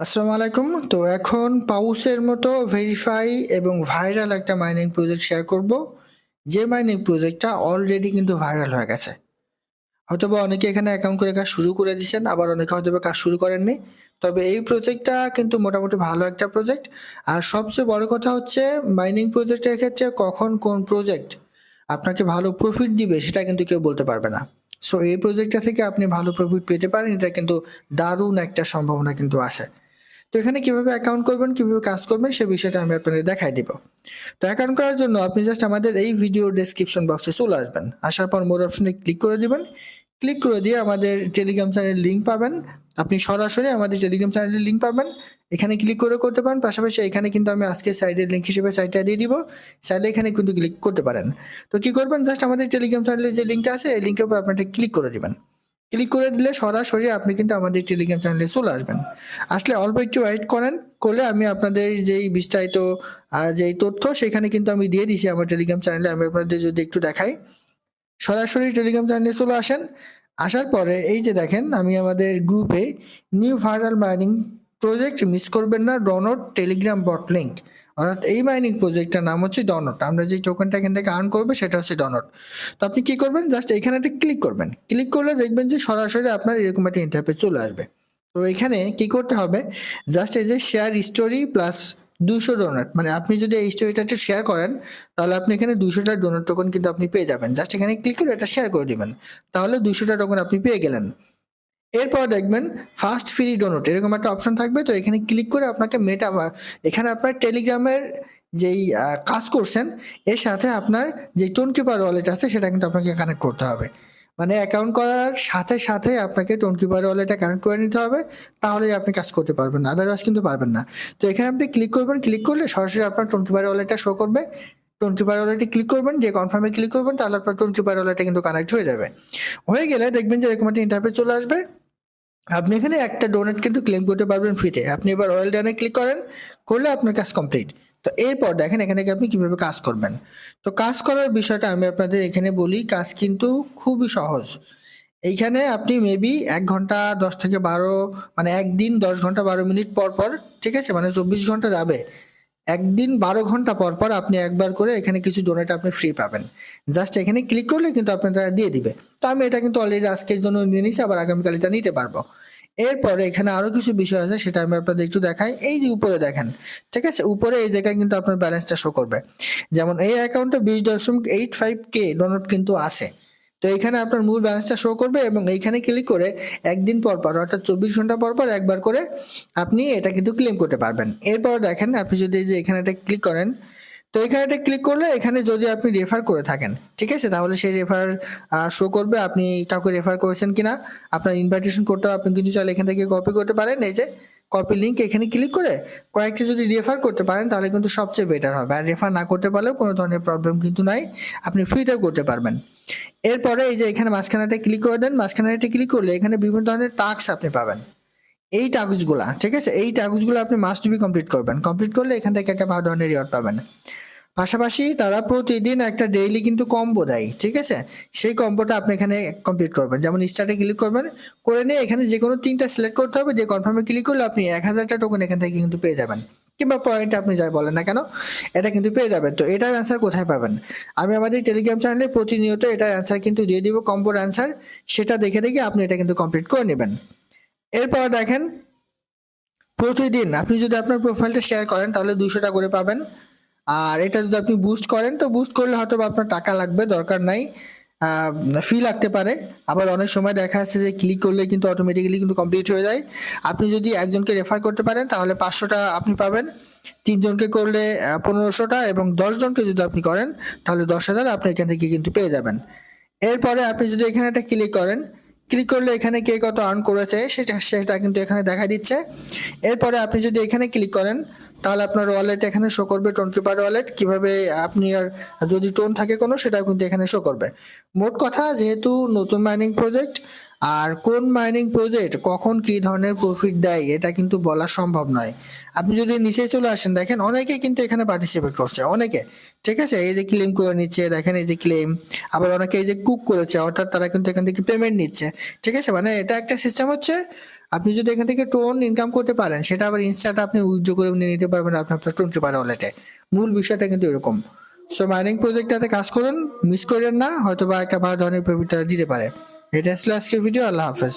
আসসালামু আলাইকুম। তো এখন পাউসের মতো ভেরিফাই এবং ভাইরাল একটা মাইনিং প্রজেক্ট শেয়ার করব। যে মাইনিং প্রজেক্টটা অলরেডি কিন্তু ভাইরাল হয়ে গেছে। হয়তোবা অনেকে এখানে অ্যাকাউন্ট করে কাজ শুরু করে দিয়েছেন, আবার অনেকে হয়তো বা কাজ শুরু করেননি। তবে এই প্রজেক্টটা কিন্তু মোটামুটি ভালো একটা প্রজেক্ট আর সবচেয়ে বড় কথা হচ্ছে মাইনিং প্রজেক্টের ক্ষেত্রে কখন কোন প্রজেক্ট আপনাকে ভালো প্রফিট দিবে সেটা কিন্তু কেউ বলতে পারবে না। সো এই প্রজেক্টটা থেকে আপনি ভালো প্রফিট পেতে পারেন, এটা কিন্তু দারুণ একটা সম্ভাবনা কিন্তু আসে। এখানে কীভাবে অ্যাকাউন্ট করবেন, কীভাবে কাজ করবেন, সে বিষয়টা আমি আপনাদের দেখাই দিব। তো অ্যাকাউন্ট করার জন্য আপনি জাস্ট আমাদের এই ভিডিও ডেসক্রিপশন বক্সে চলে আসবেন। আসার পর মোর অপশনে ক্লিক করে দিবেন। ক্লিক করে দিয়ে আমাদের টেলিগ্রাম চ্যানেলের লিঙ্ক পাবেন। আপনি সরাসরি আমাদের টেলিগ্রাম চ্যানেলের লিঙ্ক পাবেন। এখানে ক্লিক করে করতে পারেন। পাশাপাশি এখানে কিন্তু আমি আজকে সাইডের লিঙ্ক হিসেবে সাইটটা দিয়ে দিব। চাইলে এখানে কিন্তু ক্লিক করতে পারেন। তো কি করবেন? জাস্ট আমাদের টেলিগ্রাম চ্যানেলের যে লিঙ্কটা আছে, এই লিঙ্কের উপর আপনারা ক্লিক করে দিবেন। ক্লিক করে দিলে সরাসরি আপনি কিন্তু আমাদের টেলিগ্রাম চ্যানেলে চলে আসবেন। আসলে অল্প একটু ওয়েট করেন, করলে আমি আপনাদের যেই বিস্তারিত যেই তথ্য সেখানে কিন্তু আমি দিয়ে দিছি আমার টেলিগ্রাম চ্যানেলে আমি আপনাদের যদি একটু দেখাই, সরাসরি টেলিগ্রাম চ্যানেলে চলে আসেন। আসার পরে এই যে দেখেন, আমি আমাদের গ্রুপে new viral mining project miss করবেন না ডনট টেলিগ্রাম বট লিঙ্ক অর্থাৎ এই মাইনিং প্রজেক্টটার নাম হচ্ছে ডনট আমরা যে টোকেনটা এখান থেকে আর্ন করব, সেটা হচ্ছে ডনট তো আপনি কি করবেন? জাস্ট এখানে একটা ক্লিক করবেন। ক্লিক করলে দেখবেন যে সরাসরি আপনার এরকম একটা ইন্টারফেস চলে আসবে। তো এখানে কি করতে হবে? জাস্ট এই যে শেয়ার স্টোরি প্লাস দুশো ডোনাট মানে আপনি যদি এই স্টোরিটা শেয়ার করেন, তাহলে আপনি এখানে দুশোটা ডোনাট টোকেন কিন্তু আপনি পেয়ে যাবেন। জাস্ট এখানে ক্লিক করে এটা শেয়ার করে দিবেন। তাহলে দুশোটা টোকেন আপনি পেয়ে গেলেন। এরপর দেখবেন ফার্স্ট ফ্রি ডোনেট এরকম একটা অপশন থাকবে। তো এখানে ক্লিক করে আপনাকে মেটা এখানে আপনার টেলিগ্রামের যেই কাজ করছেন, এর সাথে আপনার যে টোন কিপার ওয়ালেট আছে, সেটা কিন্তু আপনাকে কানেক্ট করতে হবে। মানে অ্যাকাউন্ট করার সাথে সাথে আপনাকে টোন কিপার ওয়ালেটটা কানেক্ট করে নিতে হবে, তাহলেই আপনি কাজ করতে পারবেন আদারওয়াইজ কিন্তু পারবেন না। তো এখানে আপনি ক্লিক করবেন ক্লিক করলে সরাসরি আপনার টোন কিপার ওয়ালেটটা শো করবে। টোন কিপার ওয়ালেটে ক্লিক করবেন, যে কনফার্মে ক্লিক করবেন, তাহলে আপনার টোন কিপার ওয়ালেটটা কিন্তু কানেক্ট হয়ে যাবে। হয়ে গেলে দেখবেন যে এরকম একটা ইন্টারফেস চলে আসবে। আপনি এখানে একটা ডোনেট কিন্তু ক্লেম করতে পারবেন ফ্রিতে আপনি এবার অয়েল ডানে ক্লিক করেন, করলে আপনার কাজ কমপ্লিট তো এরপর দেখেন এখানে আপনি কীভাবে কাজ করবেন। তো কাজ করার বিষয়টা আমি আপনাদের এখানে বলি, কাজ কিন্তু খুবই সহজ। এইখানে আপনি মেবি এক ঘণ্টা দশ থেকে বারো মানে একদিন দশ ঘণ্টা বারো মিনিট পর পর, ঠিক আছে? মানে চব্বিশ ঘণ্টা যাবে। একদিন বারো ঘণ্টা পর পর আপনি একবার করে এখানে কিছু ডোনেট আপনি ফ্রি পাবেন। জাস্ট এখানে ক্লিক করলে কিন্তু আপনারা দিয়ে দিবে। তো আমি এটা কিন্তু অলরেডি আজকের জন্য নিয়ে নিছি, আবার আগামীকাল এটা নিতে পারব। এরপরে এখানে আরও কিছু বিষয় আছে, সেটা আমি আপনাদের একটু দেখাই। এই যে উপরে দেখেন, ঠিক আছে? উপরে এই জায়গায় কিন্তু আপনার ব্যালেন্সটা শো করবে। যেমন এই অ্যাকাউন্টে বিশ দশমিক এইট ফাইভ কে ডোনেট কিন্তু আছে। তো এখানে আপনার মূল ব্যালেন্সটা শো করবে এবং এইখানে ক্লিক করে একদিন পর পর, অর্থাৎ চব্বিশ ঘণ্টা পর পর একবার করে আপনি এটা কিন্তু ক্লেম করতে পারবেন। এরপর দেখেন আপনি যদি যে এখানে একটা ক্লিক করেন, তো এখানে একটা ক্লিক করলে এখানে যদি আপনি রেফার করে থাকেন, ঠিক আছে? তাহলে সেই রেফার শো করবে। আপনি কাউকে রেফার করেছেন কিনা, আপনার ইনভাইটেশন করতে আপনি কিন্তু চাইলে এখান থেকে কপি করতে পারেন। এই যে কপি লিঙ্ক এখানে ক্লিক করে কয়েকটা যদি রেফার করতে পারেন, তাহলে কিন্তু সবচেয়ে বেটার হবে। আর রেফার না করতে পারলেও কোনো ধরনের প্রবলেম কিন্তু নাই, আপনি ফ্রিতেও করতে পারবেন। এরপরে এই যে এখানে মাঝখানেটা ক্লিক করে দেন মাঝখানেটা ক্লিক করলে এখানে বিভিন্ন ধরনের টাস্ক আপনি পাবেন। এই টাস্কগুলা ঠিক আছে? এই টাস্কগুলো আপনি মাস্ট বি কমপ্লিট করবেন। কমপ্লিট করলে এখান থেকে একটা ভালো ধরনের রিওয়ার্ড পাবেন। পাশাপাশি তারা প্রতিদিন একটা ডেইলি কিন্তু কম্বো দেয়, ঠিক আছে? সেই কম্বোটা আপনি এখানে কমপ্লিট করবেন। যেমন স্টার্টে ক্লিক করবেন, করে নিয়ে এখানে যে কোনো তিনটা সিলেক্ট করতে হবে, যে কনফার্মে ক্লিক করলে আপনি এক হাজারটা টোকেন এখান থেকে কিন্তু পেয়ে যাবেন। কিংবা পয়েন্ট আপনি যাই বলেন না কেন, এটা কিন্তু পেয়ে যাবেন। তো এটার অ্যান্সার কোথায় পাবেন? আমি আমাদের টেলিগ্রাম চ্যানেলে প্রতিনিয়ত এটার অ্যান্সার কিন্তু দিয়ে দিব কম্বোর অ্যান্সার সেটা দেখে দেখে আপনি এটা কিন্তু কমপ্লিট করে নেবেন। এরপর দেখেন, প্রতিদিন আপনি যদি আপনার প্রোফাইলটা শেয়ার করেন, তাহলে দুশোটা করে পাবেন। আর এটা যদি আপনি বুস্ট করেন, তো বুস্ট করলে হয়তো আপনার টাকা লাগবে, দরকার নাই। ফি লাগতে পারে। আবার অনেক সময় দেখা যাচ্ছে যে ক্লিক করলে কিন্তু অটোমেটিক্যালি কিন্তু কমপ্লিট হয়ে যায়। আপনি যদি একজনকে রেফার করতে পারেন, তাহলে পাঁচশোটা আপনি পাবেন। তিনজনকে করলে পনেরোশোটা এবং দশজনকে যদি আপনি করেন, তাহলে দশ হাজার আপনি এখান থেকে কিন্তু পেয়ে যাবেন। এরপরে আপনি যদি এখানে একটা ক্লিক করেন ক্লিক করলে এখানে কে কত আর্ন করেছে, সেটা সেটা কিন্তু এখানে দেখা দিচ্ছে। এরপরে আপনি যদি এখানে ক্লিক করেন তাহলে আপনার ওয়ালেট এখানে শো করবে টোন কিপার ওয়ালেট কীভাবে আপনি আর যদি টোন থাকে কোনো, সেটাও কিন্তু এখানে শো করবে। মোট কথা, যেহেতু নতুন মাইনিং প্রজেক্ট আর কোন মাইনিং প্রজেক্ট কখন কি ধরনের প্রফিট দেয়, এটা কিন্তু বলা সম্ভব নয়। আপনি যদি নিচে চলে আসেন, দেখেন অনেকে কিন্তু এখানে পার্টিসিপেট করছে, অনেকে। ঠিক আছে? এই যে ক্লেম করে নিচ্ছে, দেখেন এই যে ক্লেম আবার অনেকে এই যে কুক করেছে, অর্থাৎ তারা কিন্তু এখান থেকে পেমেন্ট নিচ্ছে। ঠিক আছে? মানে এটা একটা সিস্টেম হচ্ছে আপনি যদি এখান থেকে টোন ইনকাম করতে পারেন, সেটা আবার ইনস্টাটা আপনি উজ্জ্ব করে নিয়ে নিতে পারবেন আপনার টোন পেপার ওয়ালেটে মূল বিষয়টা কিন্তু এরকম। সো মাইনিং প্রজেক্টটাতে কাজ করুন মিস করেন না হয়তো বা একটা ভালো ধরনের প্রফিটটা দিতে পারে। এটা আসলে আজকের ভিডিও আল্লাহ হাফেজ।